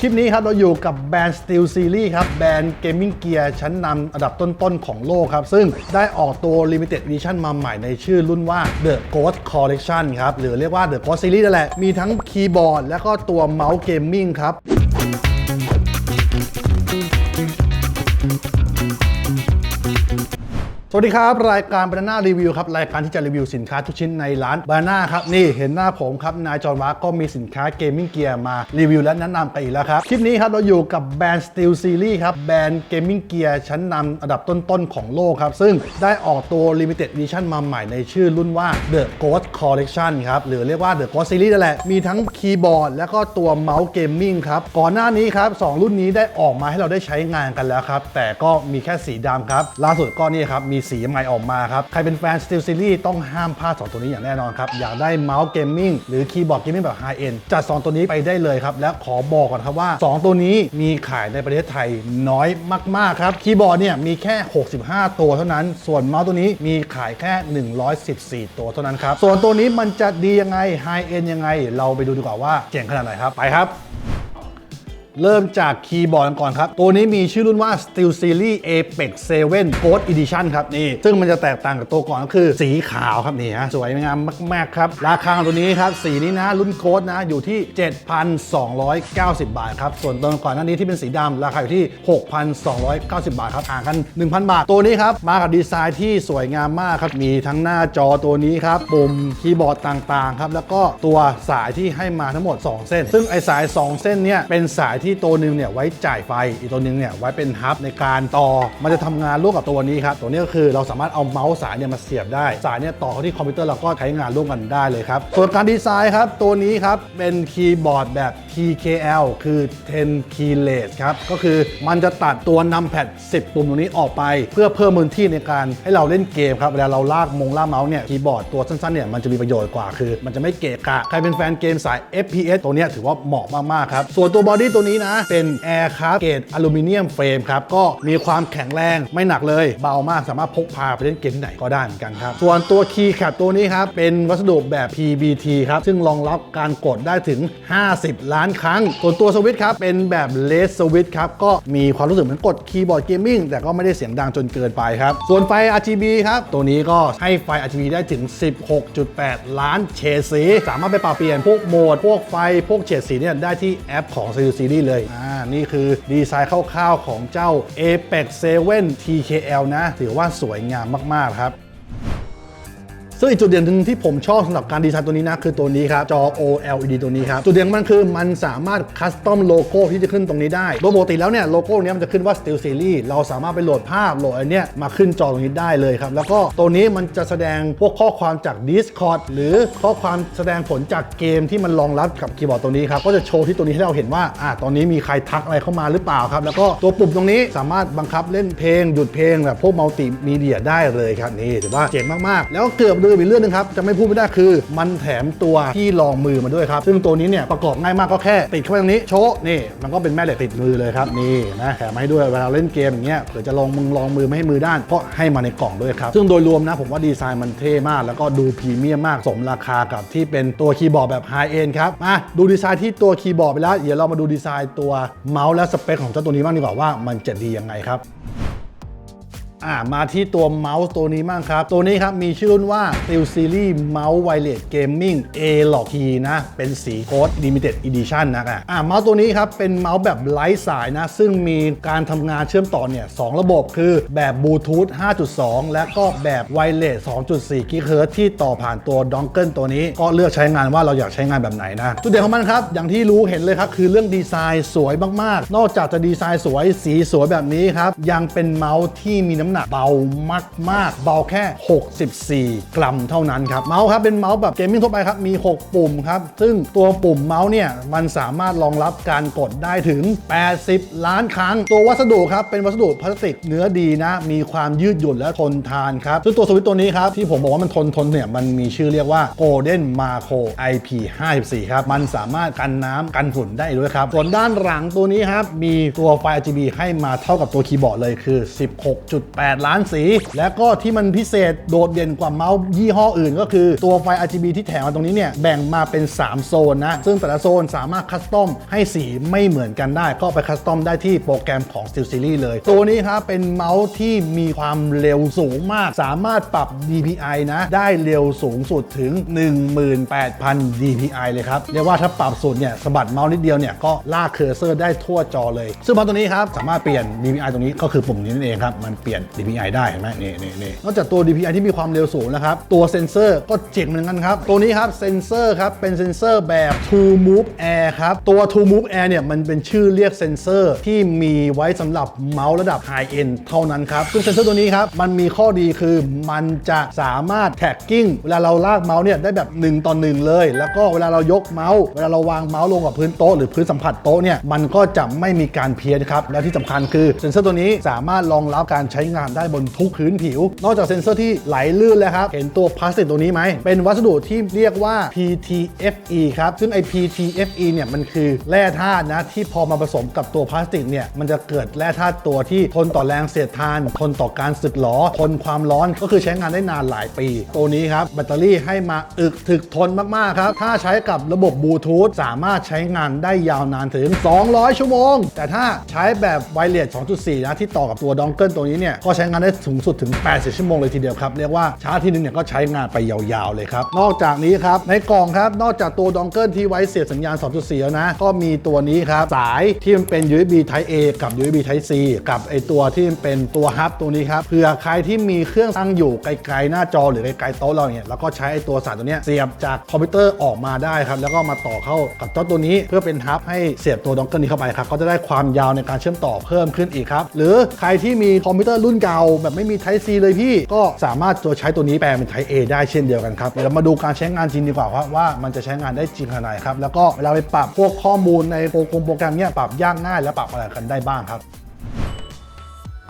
คลิปนี้ครับเราอยู่กับแบรนด์ Steel Series ครับ แบรนด์เกมมิ่งเกียร์ชั้นนำอันดับต้นๆ ของโลกครับ ซึ่งได้ออกตัว Limited Edition มาใหม่ในชื่อรุ่นว่า The Ghost Collection ครับ หรือเรียกว่า The Ghost Series นั่นแหละ มีทั้งคีย์บอร์ด และก็ตัวเมาส์เกมมิ่งครับ สวัสดีครับ รายการ Banana Review ครับ รายการที่จะรีวิวสินค้าทุกชิ้นในร้าน Banana ครับ นี่เห็นหน้าผมครับ นายจอห์นวักก็มีสินค้าเกมมิ่งเกียร์มารีวิวและแนะนำกันอีกแล้วครับ คลิปนี้ครับ เราอยู่กับแบรนด์ Steel Series ครับ แบรนด์เกมมิ่งเกียร์ชั้นนำอันดับต้นๆของโลกครับ ซึ่งได้ออกตัว Limited Edition มาใหม่ในชื่อรุ่นว่า The Ghost Collection ครับหรือเรียกว่า The Ghost Series นั่นแหละมีทั้งคีย์บอร์ดและก็ตัวเมาส์เกมมิ่งครับก่อนหน้านี้ครับสองรุ่นนี้ได้ออกมาให้เราได้ใช้งานกันแล้วครับแต่ก็มีแค่สีดำครับล่าสุดก็นี่ครับมีสีใหม่ออกมาครับ ใครเป็นแฟน Steel Series ต้องห้ามพลาด 2 ตัวนี้อย่างแน่นอนครับ อยากได้เมาส์เกมมิ่งหรือคีย์บอร์ดเกมมิ่งแบบ High End จัด 2 ตัวนี้ไปได้เลยครับ และขอบอกก่อนครับว่า 2 ตัวนี้มีขายในประเทศไทยน้อยมากๆครับคีย์บอร์ดเนี่ยมีแค่ 65 ตัวเท่านั้น ส่วนเมาส์ตัวนี้มีขายแค่ 114 ตัวเท่านั้นครับส่วนตัวนี้มันจะดียังไง High End ยังไง เราไปดูดีกว่าว่าเจ๋งขนาดไหนครับไปครับ เริ่มจากคีย์บอร์ดกันก่อนครับ ตัวนี้มีชื่อรุ่นว่า Steel Series Apex 7 Gold Edition ครับนี่ซึ่งมันจะแตกต่างกับตัวก่อนก็คือ สีขาวครับนี่ฮะสวยงามมาก ๆ ครับ ราคาของตัวนี้ครับ สีนี้นะ รุ่นโค้ดนะอยู่ที่ 7,290 บาทครับ ส่วนตัวก่อนหน้านี้ที่เป็นสีดำราคาอยู่ที่ 6,290 บาทครับห่างกัน 1,000 บาท ตัวนี้ครับ มากับดีไซน์ที่สวยงามมากครับมีทั้งหน้าจอตัวนี้ครับปุ่มคีย์บอร์ดต่างๆครับแล้วก็ตัวสายที่ให้มาทั้งหมด 2 เส้น ซึ่งไอสาย 2 เส้นเนี่ยเป็นสายที่ตัวหนึ่งเนี่ยไว้จ่ายไฟ อีกตัวหนึ่งเนี่ยไว้เป็นฮับในการต่อ มันจะทำงานร่วมกับตัวนี้ครับ ตัวนี้ก็คือเราสามารถเอาเมาส์สายเนี่ยมาเสียบได้ สายเนี่ยต่อเข้าที่คอมพิวเตอร์เราก็ใช้งานร่วมกันได้เลยครับ ส่วนการดีไซน์ครับ ตัวนี้ครับเป็นคีย์บอร์ดแบบ TKL คือ 10 keyless ครับ ก็คือมันจะตัดตัวนำแพด10 ปุ่มตรงนี้ออกไป เพื่อเพิ่มพื้นที่ในการให้เราเล่นเกมครับ เวลาเราลากมงลากเมาส์เนี่ยคีย์บอร์ดตัวสั้นๆเนี่ยมันจะมีประโยชน์กว่าคือ มันจะไม่เกะกะ ใครเป็นแฟนเกมสาย FPS ตัวนี้ถือว่าเหมาะมากๆครับ ส่วนตัวบอดี้ตัวนี้นะ เป็น Aircraft เกรดอลูมิเนียมเฟรมครับ ก็มีความแข็งแรงไม่หนักเลย เบามากสามารถพกพาไปเล่นเกมที่ไหนก็ได้เหมือนกันครับ ส่วนตัวคีย์แคปตัวนี้ครับ เป็นวัสดุแบบ PBT ครับ ซึ่งรองรับการกดได้ถึง 50 ล้านครั้ง ส่วนตัวสวิตช์ครับ เป็นแบบเลสสวิตช์ครับ ก็มีความรู้สึกเหมือนกดคีย์บอร์ดเกมมิ่งแต่ก็ไม่ได้เสียงดังจนเกินไปครับ ส่วนไฟ RGB ครับ ตัวนี้ก็ให้ไฟ RGB ได้ถึง 16.8 ล้านเฉดสี สามารถไปปรับเปลี่ยนพวกโหมด พวกไฟ พวกเฉดสีเนี่ยได้ที่แอปของ Steel Series เลย อ่า นี่คือดีไซน์คร่าวๆของเจ้า Apex 7 TKL นะ ถือว่าสวยงามมากๆครับ ซึ่งอีกจุดเด่นหนึ่งที่ผมชอบสำหรับการดีไซน์ตัวนี้นะ คือตัวนี้ครับ จอ OLED ตัวนี้ครับ จุดเด่นมันคือมันสามารถคัสตอมโลโก้ที่จะขึ้นตรงนี้ได้ โดยปกติแล้วเนี่ยโลโก้เนี้ยมันจะขึ้นว่า Steel Series เราสามารถไปโหลดภาพโหลดอันเนี้ยมาขึ้นจอตรงนี้ได้เลยครับ แล้วก็ตัวนี้มันจะแสดงพวกข้อความจาก Discord หรือข้อความแสดงผลจากเกมที่มันรองรับกับคีย์บอร์ดตัวนี้ครับก็จะโชว์ที่ตัวนี้ให้เราเห็นว่าอ่าตอนนี้มีใครทักอะไรเข้ามาหรือเปล่าครับแล้วก็ตัวปุ่มตรงนี้สามารถบังคับเล่นเพลงหยุดเพลงแบบพวกมัลติมีเดียได้เลยครับนี่ถือว่าเจ๋งมากๆ แล้วเกือบลืมอีกเรื่องหนึงครับจะไม่พูดไม่ได้คือ มันแถมตัวที่รองมือมาด้วยครับ ซึ่งตัวนี้เนี่ยประกอบง่ายมากก็แค่ติดเข้าไปตรงนี้โชะนี่มันก็เป็นแม่เหล็กติดมือเลยครับนี่นะแถมมาให้ด้วยเวลาเล่นเกมอย่างเงี้ยเผื่อจะลองมึงลองมือไม่ให้มือด้านก็ให้มาในกล่องด้วยครับซึ่งโดยรวมนะผมว่าดีไซน์มันเท่มาก แล้วก็ดูพรีเมียมมากสมราคากับที่เป็นตัวคีย์บอร์ดแบบไฮเอ็นครับมาดูดีไซน์ที่ตัวคีย์บอร์ดไปแล้วเดี๋ยวเรามาดูดีไซน์ตัวเมาส์และสเปคของเจ้าตัวนี้บ้างดีกว่าว่ามันจะดียังไงครับ อ่ามาที่ตัวเมาส์ตัวนี้บ้างครับ ตัวนี้ครับ มีชื่อรุ่นว่า Steel Series Mouse Wireless Gaming A Lockie นะ เป็นสีโค้ด Limited Edition นะอะอ่าเมาส์ตัวนี้ครับ เป็นเมาส์แบบไร้สายนะ ซึ่งมีการทำงานเชื่อมต่อเนี่ยสองระบบคือแบบบลูทูธ5.2 และก็แบบ Wireless 2.4 GHz ที่ต่อผ่านตัวดองเกิลตัวนี้ ก็เลือกใช้งานว่าเราอยากใช้งานแบบไหนนะจุดเด่นของมันครับ อย่างที่รู้เห็นเลยครับ คือเรื่องดีไซน์สวยมากๆ นอกจากจะดีไซน์สวยสีสวยแบบนี้ครับ ยังเป็นเมาส์ที่มีน้ำหนักเบามากๆ เบาแค่ 64 กรัมเท่านั้นครับ เมาส์ครับเป็นเมาส์แบบเกมมิ่งทั่วไปครับ มี 6 ปุ่มครับ ซึ่งตัวปุ่มเมาส์เนี่ย มันสามารถรองรับการกดได้ถึง 80 ล้านครั้ง ตัววัสดุครับ เป็นวัสดุพลาสติกเนื้อดีนะ มีความยืดหยุ่นและทนทานครับซึ่งตัวสวิตช์ตัวนี้ครับที่ผมบอกว่ามันทนทนเนี่ยมันมีชื่อเรียกว่า Golden Macro IP 54 ครับมันสามารถกันน้ำกันฝุ่นได้ด้วยครับส่วนด้านหลังตัวนี้ครับมีตัวไฟ RGB ให้มาเท่ากับตัวคีย์บอร์ดเลยคือ 16.8 8 ล้านสี และก็ที่มันพิเศษโดดเด่นกว่าเมาส์ยี่ห้ออื่น ก็คือตัวไฟ RGB ที่แถมมาตรงนี้เนี่ยแบ่งมาเป็น 3 โซนนะ ซึ่งแต่ละโซนสามารถคัสตอมให้สีไม่เหมือนกันได้ ก็ไปคัสตอมได้ที่โปรแกรมของ Steel Series เลย ตัวนี้ครับเป็นเมาส์ที่มีความเร็วสูงมาก สามารถปรับ DPI นะได้เร็วสูงสุดถึง 18,000 DPI เลยครับเรียกว่าถ้าปรับสุดเนี่ยสะบัดเมาส์นิดเดียวเนี่ยก็ลากเคอร์เซอร์ได้ทั่วจอเลย ซึ่งเมาส์ตัวนี้ครับสามารถเปลี่ยน DPI ตรงนี้ก็คือปุ่มนี้นั่นเองครับมันเปลี่ยน DPI ได้เห็นไหมนี่นี่นี่นอกจากตัว DPI ที่มีความเร็วสูงนะครับ ตัวเซนเซอร์ก็เจ๋งเหมือนกันครับ ตัวนี้ครับเซนเซอร์ครับ เป็นเซนเซอร์แบบ True Move Air ครับ ตัว True Move Air เนี่ย มันเป็นชื่อเรียกเซนเซอร์ที่มีไว้สำหรับเมาส์ระดับ High End เท่านั้นครับซึ่งเซนเซอร์ตัวนี้ครับ มันมีข้อดีคือมันจะสามารถแท็กกิ้งเวลาเราลากเมาส์เนี่ยได้แบบ1ต่อ1เลย แล้วก็เวลาเรายกเมาส์เวลาเราวางเมาส์ลงกับพื้นโต๊ะหรือพื้นสัมผัสโต๊ะเนี่ยมันก็จะไม่มีการเพี้ยนครับและที่สำคัญคือเซนเซอร์ตัวนี้สามารถรองรับการใช้งานได้บนทุกพื้นผิว นอกจากเซนเซอร์ที่ไหลลื่นแล้วครับ เห็นตัวพลาสติกตัวนี้ไหม เป็นวัสดุที่เรียกว่า PTFE ครับ ซึ่งไอ PTFE เนี่ยมันคือแร่ธาตุนะที่พอมาผสมกับตัวพลาสติกเนี่ยมันจะเกิดแร่ธาตุตัวที่ทนต่อแรงเสียดทาน ทนต่อการสึกหรอทนความร้อนก็คือใช้งานได้นานหลายปี ตัวนี้ครับแบตเตอรี่ให้มาอึกถึกทนมากๆครับถ้าใช้กับระบบบลูทูธสามารถใช้งานได้ยาวนานถึง 200 ชั่วโมง แต่ถ้าใช้แบบไวเลส2.4 นะที่ต่อกับตัวดองเกิลตัวนี้เนี่ยก็ใช้งานได้สูงสุดถึง 80 ชั่วโมงเลยทีเดียวครับ เรียกว่าชาร์จทีนึงเนี่ยก็ใช้งานไปยาวๆเลยครับ นอกจากนี้ครับในกล่องครับนอกจากตัวดองเกิลที่ไว้เสียบสัญญาณ 2.4 แล้วนะ ก็มีตัวนี้ครับสายที่มันเป็น USB Type A กับ USB Type C กับไอตัวที่มันเป็นตัวฮับตัวนี้ครับเผื่อใครที่มีเครื่องตั้งอยู่ไกลๆหน้าจอหรือไกลๆโต๊ะเราเนี่ยแล้วก็ใช้ไอตัวสายตัวเนี้ยเสียบจากคอมพิวเตอร์ออกมาได้ครับแล้วก็มาต่อเข้ากับเจ้าตัวนี้เพื่อเป็นฮับให้เสียบตัวดองเกิลนี้เข้าไปครับก็จะได้ความยาวในการเชื่อมต่อเพิ่มขึ้นอีกครับหรือใครที่มีคอมพิวเตอร์รุ่นเก่าแบบไม่มี Type C เลยพี่ ก็สามารถตัวใช้ตัวนี้แปลงเป็น Type A ได้เช่นเดียวกันครับเดี๋ยวเรามาดูการใช้งานจริงดีกว่าครับว่ามันจะใช้งานได้จริงขนาดไหนครับแล้วก็เวลาไปปรับพวกข้อมูลในโปรแกรมโปรแกรมเนี้ยปรับยากง่ายและปรับอะไรกันได้บ้างครับ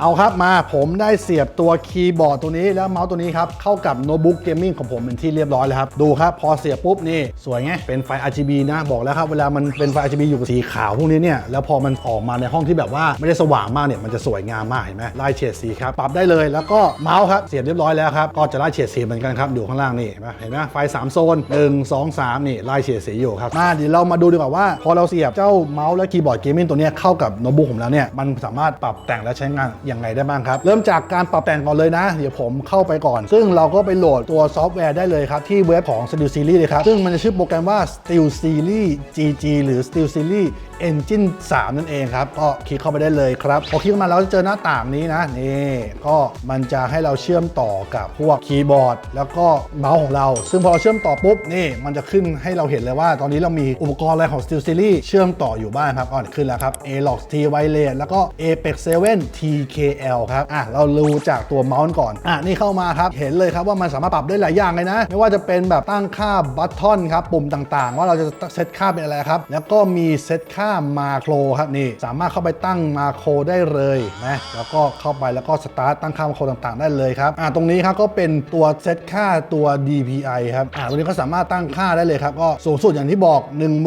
เอาครับมาผมได้เสียบตัวคีย์บอร์ดตัวนี้แล้วเมาส์ตัวนี้ครับ เข้ากับโน้ตบุ๊กเกมมิ่งของผมเป็นที่เรียบร้อยแล้วครับ ดูครับ พอเสียบปุ๊บนี่ สวยไง เป็นไฟ RGB นะบอกแล้วครับ เวลามันเป็นไฟ RGB อยู่กับสีขาวพวกนี้เนี่ย แล้วพอมันออกมาในห้องที่แบบว่าไม่ได้สว่างมากเนี่ย มันจะสวยงามมากเห็นไหมไล่เฉดสีครับ ปรับได้เลยแล้วก็เมาส์ครับเสียบเรียบร้อยแล้วครับก็จะไล่เฉดสีเหมือนกันครับอยู่ข้างล่างนี่เห็นไหมเห็นไหมไฟ 3 โซน 1 2 3 นี่ไล่เฉดสีอยู่ครับมาเดี๋ยวเรามาดูดีกว่าว่า พอเราเสียบเจ้าเมาส์และคีย์บอร์ดเกมมิ่งตัวนี้เข้ากับโน้ตบุ๊กผมแล้วเนี่ยมันสามารถปรับแต่งและใช้งานยังไงได้บ้างครับ เริ่มจากการปรับแต่งก่อนเลยนะ เดี๋ยวผมเข้าไปก่อน ซึ่งเราก็ไปโหลดตัวซอฟต์แวร์ได้เลยครับ ที่เว็บของ Steel Series เลยครับ ซึ่งมันจะชื่อโปรแกรมว่า Steel Series GG หรือ Steel Series Engine 3 นั่นเองครับ ก็คลิกเข้าไปได้เลยครับพอคลิกมาแล้วจะเจอหน้าต่างนี้นะนี่ก็มันจะให้เราเชื่อมต่อกับพวกคีย์บอร์ด แล้วก็เมาส์ของเรา ซึ่งพอเราเชื่อมต่อปุ๊บนี่มันจะขึ้นให้เราเห็นเลยว่า ตอนนี้เรามีอุปกรณ์อะไรของ Steel Series เชื่อมต่ออยู่บ้างครับอ่อนขึ้นแล้วครับ Alox T Wireless แล้วก็ Apex 7 KL ครับอะเรารู้จากตัวเมาส์ก่อนอะนี่เข้ามาครับเห็นเลยครับว่ามันสามารถปรับได้หลายอย่างเลยนะ ไม่ว่าจะเป็นแบบตั้งค่าบัตทอนครับปุ่มต่างๆ ว่าเราจะเซตค่าเป็นอะไรครับ แล้วก็มีเซตค่ามาโครครับนี่สามารถเข้าไปตั้งมาโครได้เลยนะแล้วก็เข้าไปแล้วก็สตาร์ตตั้งค่ามาโครต่างๆ ได้เลยครับอ่าตรงนี้ครับก็เป็นตัวเซตค่าตัว DPI ครับอ่าตรงนี้ก็สามารถตั้งค่าได้เลยครับก็สูงสุดอย่างที่บอก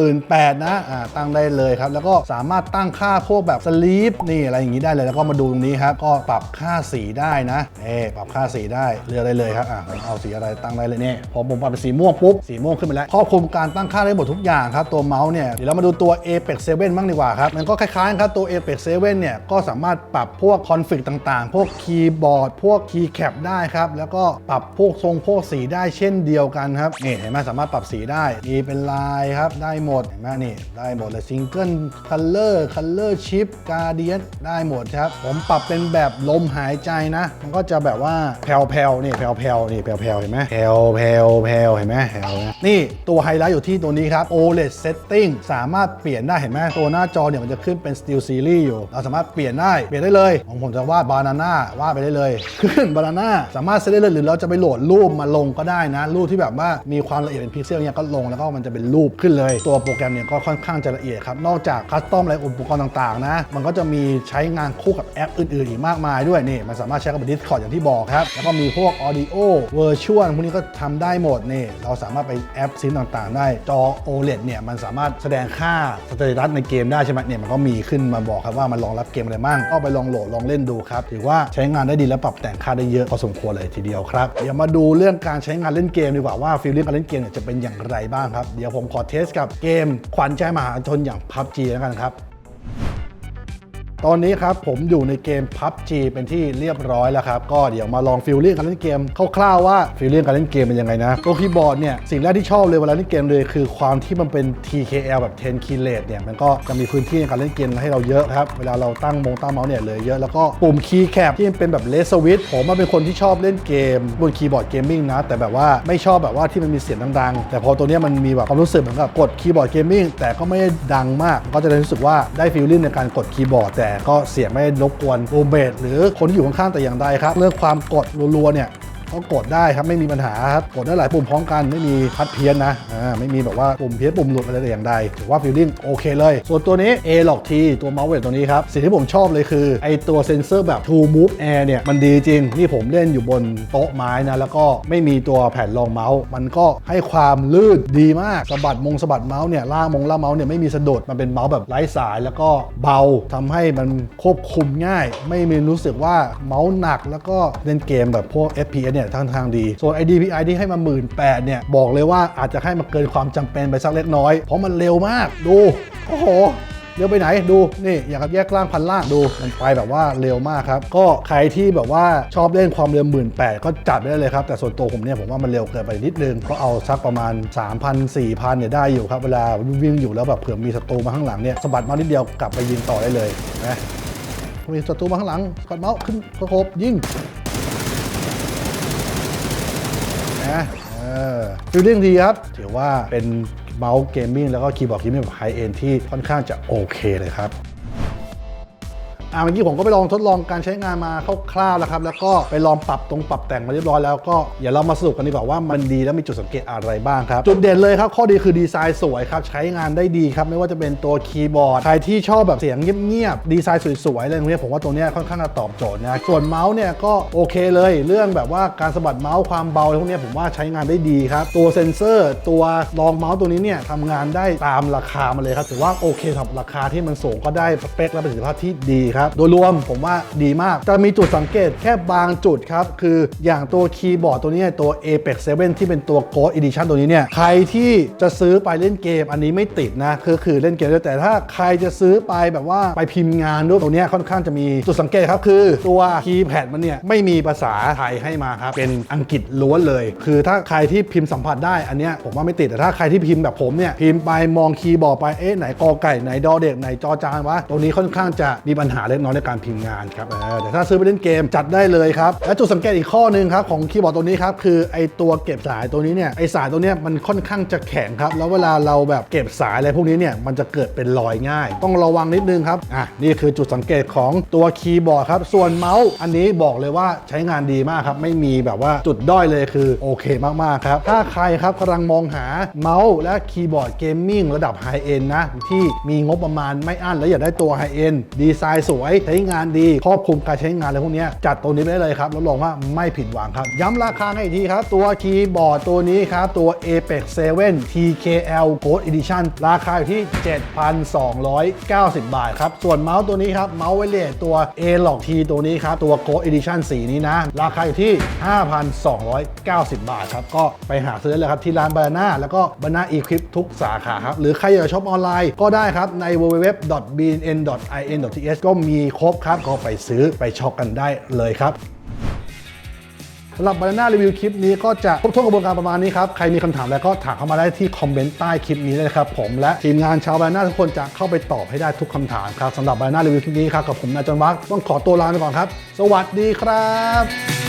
18,000นะอ่าตั้งได้เลยครับแล้วก็สามารถตั้งค่าพวกแบบสลีปนี่อะไรอย่างนี้ได้เลยแล้วก็มาดูตรงนี้ครับก็ปรับค่าสีได้นะเอ๊ปรับค่าสีได้เลือกได้เลยครับอ่าผมเอาสีอะไรตั้งได้เลยเนี่ยพอผมปรับเป็นสีม่วงปุ๊บสีม่วงขึ้นไปแล้วครอบคลุมการตั้งค่าได้หมดทุกอย่างครับตัวเมาส์เนี่ยเดี๋ยวเรามาดูตัว Apex 7บ้างดีกว่าครับมันก็คล้ายๆครับตัว Apex 7เนี่ยก็สามารถปรับพวกคอนฟิกต่างๆ พวกคีย์บอร์ดพวกคีย์แคปได้ครับแล้วก็ปรับพวกทรงพวกสีได้เช่นเดียวกันครับนี่เห็นไหมสามารถปรับสีได้มีเป็นลายครับได้หมดเห็นไหมนี่ได้หมดเลยซิงเกิลคัลเลอร์คัลเลอร์ชิปการเดียนได้หมดครับผมปรับเป็นแบบลมหายใจนะ มันก็จะแบบว่าแผ่วๆนี่แผ่วๆนี่แผ่วๆเห็นไหมแผ่วๆแผ่วเห็นไหมแผ่วนะนี่ตัวไฮไลท์อยู่ที่ตัวนี้ครับ OLED setting สามารถเปลี่ยนได้เห็นไหมตัวหน้าจอเนี่ยมันจะขึ้นเป็น Steel Series อยู่ เราสามารถเปลี่ยนได้เปลี่ยนได้เลยของผมจะวาดบานาน่าวาดไปได้เลยขึ้นบานาน่าสามารถเซตได้เลยหรือเราจะไปโหลดรูปมาลงก็ได้นะ รูปที่แบบว่ามีความละเอียดเป็นพิกเซลเนี่ยก็ลงแล้วก็มันจะเป็นรูปขึ้นเลย ตัวโปรแกรมเนี่ยก็ค่อนข้างจะละเอียดครับนอกจากคัสตอมอะไรอุปกรณ์ต่างๆนะมันก็จะมีใช้งานคู่กับแอปอื่นๆอีกมากมายด้วยนี่มันสามารถใช้กับ Discord อย่างที่บอกครับ แล้วก็มีพวก Audio Virtual พวกนี้ก็ทำได้หมดนี่เราสามารถไปแอปซินต่างๆ ได้จอ OLED เนี่ยมันสามารถแสดงค่าสเตตัสในเกมได้ใช่ไหมเนี่ยมันก็มีขึ้นมาบอกครับว่ามันรองรับเกมอะไรบ้างก็ไปลองโหลดลองเล่นดูครับถือว่าใช้งานได้ดีและปรับแต่งค่าได้เยอะพอสมควรเลยทีเดียวครับเดี๋ยวมาดูเรื่องการใช้งานเล่นเกมดีกว่าว่าฟีลลิ่งการเล่นเกมเนี่ยจะเป็นอย่างไรบ้างครับเดี๋ยวผมขอเทสกับเกมขวัญใจมหาชนอย่าง PUBG แล้วกันครับ ตอนนี้ครับผมอยู่ในเกม PUBG เป็นที่เรียบร้อยแล้วครับ ก็เดี๋ยวมาลองฟิลลิ่งการเล่นเกมคร่าวๆว่าฟิลลิ่งการเล่นเกมเป็นยังไงนะตัวคีย์บอร์ดเนี่ยสิ่งแรกที่ชอบเลยเวลาเล่นเกมเลย คือความที่มันเป็น TKL แบบ10 key rate เนี่ยมันก็จะมีพื้นที่ในการเล่นเกมให้เราเยอะครับเวลาเราตั้งมงตั้งเมาส์เนี่ยเลยเยอะแล้วก็ปุ่มคีย์แคปที่เป็นแบบเลสวิตผมมาเป็นคนที่ชอบเล่นเกมบนคีย์บอร์ดเกมมิ่งนะแต่แบบว่าไม่ชอบแบบว่าที่มันมีเสียงดังๆ แต่พอตัวนี้มันมีแบบความรู้สึกเหมือนกับกดคีย์บอร์ดเกมมิ่งแต่ก็ไม่ดังมากก็จะรู้สึกว่าได้ฟีลลิ่งในการกดคีย์บอร์ดแต่ก็เสียงไม่รบกวนรูมเบดหรือคนที่อยู่ข้างๆแต่อย่างใดครับ เรื่องความกดรัวๆเนี่ย ก็กดได้ครับไม่มีปัญหาครับกดได้หลายปุ่มพร้อมกันไม่มีพัดเพี้ยนนะอ่าไม่มีแบบว่าปุ่มเพี้ยนปุ่มหลุดอะไรแต่อย่างใดถือว่าฟีลลิ่งโอเคเลย ส่วนตัวนี้ A l o c T ตัวเมาส์เวทตัวนี้ครับสิ่งที่ผมชอบเลยคือไอตัวเซนเซอร์แบบ True Move Air เนี่ยมันดีจริง นี่ผมเล่นอยู่บนโต๊ะไม้นะแล้วก็ไม่มีตัวแผ่นรองเมาส์ มันก็ให้ความลื่นดีมากสะบัดมงสะบัดเมาส์เนี่ยล่ามงล่าเมาส์เนี่ยไม่มีสะดุดมันเป็นเมาส์แบบไร้สายแล้วก็เบาทำให้มันควบคุมง่าย ไม่มีรู้สึกว่าเมาส์หนัก แล้วก็เล่นเกมแบบพวก FPS เนี่ยทางทางดี ส่วน IDPI ที่ให้มา 1 8ื่นเนี่ย บอกเลยว่าอาจจะให้มาเกินความจำเป็นไปสักเล็กน้อย เพราะมันเร็วมาก ดู โอ้โหเร็วไปไหนดูนี่อย่างกับแยกล่างพันล่างดูมันไปแบบว่าเร็วมากครับ ก็ใครที่แบบว่าชอบเล่นความเร็ว1 8ื่นแก็จัดได้เลยครับ แต่ส่วนตัวผมเนี่ยผมว่ามันเร็วเกินไปนิดนึงก็เอาสักประมาณ 3,000 4,000เนี่ยได้อยู่ครับ เวลาวิ่งอยู่แล้วแบบเผื่อมีศัตรูมาข้างหลังเนี่ยสะบัดมานิดเดียวกลับไปยิงต่อได้เลยนะมีศัตรูมาข้างหลังกดเมาส์ขึ้นกระโคบยิง นะเออฟิลลิ่งดีครับ ถือว่าเป็นเมาส์เกมมิ่งแล้วก็คีย์บอร์ดเกมมิ่งแบบไฮเอ็นที่ค่อนข้างจะโอเคเลยครับ อ่าเมื่อกี้ผมก็ไปลองทดลองการใช้งานมาคร่าวๆแล้วครับแล้วก็ไปลองปรับตรงปรับแต่งมาเรียบร้อยแล้วก็อย่าเรามาสรุปกันดีกว่าว่ามันดีและมีจุดสังเกตอะไรบ้างครับจุดเด่นเลยครับข้อดีคือดีไซน์สวยครับใช้งานได้ดีครับไม่ว่าจะเป็นตัวคีย์บอร์ดใครที่ชอบแบบเสียงเงียบๆดีไซน์สวยๆอะไรตรงเนี้ยผมว่าตัวเนี้ยค่อนข้างจะตอบโจทย์นะส่วนเมาส์เนี่ยก็โอเคเลย เรื่องแบบว่าการสะบัดเมาส์ความเบาอะไรพวกเนี้ยผมว่าใช้งานได้ดีครับตัวเซ็นเซอร์ ตัวรองเมาส์ตัวนี้เนี่ยทำงานได้ตามราคามาเลยครับถือว่าโอเคสำหรับราคาที่มันสูงก็ได้สเปคและประสิทธิภาพที่ดีครับโดยรวมผมว่าดีมากแต่มีจุดสังเกตแค่บางจุดครับ คืออย่างตัวคีย์บอร์ดตัวนี้ตัว Apex 7 ที่เป็นตัว Gold Edition ตัวนี้เนี่ยใครที่จะซื้อไปเล่นเกมอันนี้ไม่ติดนะคือคือเล่นเกมด้วยแต่ถ้าใครจะซื้อไปแบบว่าไปพิมพ์งานด้วยตัวนี้ค่อนข้างจะมีจุดสังเกตครับคือตัวคีย์แพดมันเนี่ยไม่มีภาษาไทยให้มาครับเป็นอังกฤษล้วนเลย คือถ้าใครที่พิมพ์สัมผัสได้อันเนี้ยผมว่าไม่ติดแต่ถ้าใครที่พิมพ์แบบผมเนี่ยพิมพ์ไปมองคีย์บอร์ดไปเอ๊ะไหนกอไก่ไหนดอเด็กไหนจอจานวะตรงนี้ค่อนข้างจะมีปัญหาเล็กน้อยในการพิมพ์งานครับแต่ถ้าซื้อไปเล่นเกมจัดได้เลยครับ และจุดสังเกตอีกข้อหนึ่งครับของคีย์บอร์ดตัวนี้ครับคือไอตัวเก็บสายตัวนี้เนี่ยไอสายตัวเนี้ยมันค่อนข้างจะแข็งครับ แล้วเวลาเราแบบเก็บสายอะไรพวกนี้เนี่ยมันจะเกิดเป็นรอยง่าย ต้องระวังนิดนึงครับอะนี่คือจุดสังเกตของตัวคีย์บอร์ดครับส่วนเมาส์อันนี้บอกเลยว่าใช้งานดีมากครับไม่มีแบบว่าจุดด้อยเลยคือโอเคมากๆครับถ้าใครครับกำลังมองหาเมาส์และคีย์บอร์ดเกมมิ่งระดับไฮเอ็นนะที่มีงบประมาณไม่อั้นแล้วอยากได้ตัวไฮเอ็นดีไซน์สวยใช้งานดีครอบคลุมการใช้งานอะไรพวกนี้จัดตัวนี้ไปได้เลยครับรับรองว่าไม่ผิดหวังครับ ย้ำราคาให้อีกทีครับ ตัวคีย์บอร์ดตัวนี้ครับ ตัว Apex 7 TKL Gold Edition ราคาอยู่ที่ 7,290 บาทครับ ส่วนเมาส์ตัวนี้ครับ เมาส์ไวเลสตัว a l o g T ตัวนี้ครับ ตัว Gold Edition สีนี้นะ ราคาอยู่ที่ 5,290 บาทครับ ก็ไปหาซื้อได้เลยครับที่ร้านบานาแล้วก็บานา Equip ทุกสาขาครับ หรือใครอยากช็อปออนไลน์ก็ได้ครับใน www.bnn.in.th ก็มีีครบครับก็ไปซื้อไปช็อปกันได้เลยครับสำหรับบานาน่ารีวิวคลิปนี้ก็จะครบถ้วนกระบวนการประมาณนี้ครับ ใครมีคำถามอะไรก็ถามเข้ามาได้ที่คอมเมนต์ใต้คลิปนี้เลยครับผมและทีมงานชาวบานาน่าทุกคนจะเข้าไปตอบให้ได้ทุกคำถามครับสำหรับบานาน่ารีวิวคลิปนี้ครับกับผมนายจอห์นวักต้องขอตัวลาไปก่อนครับ สวัสดีครับ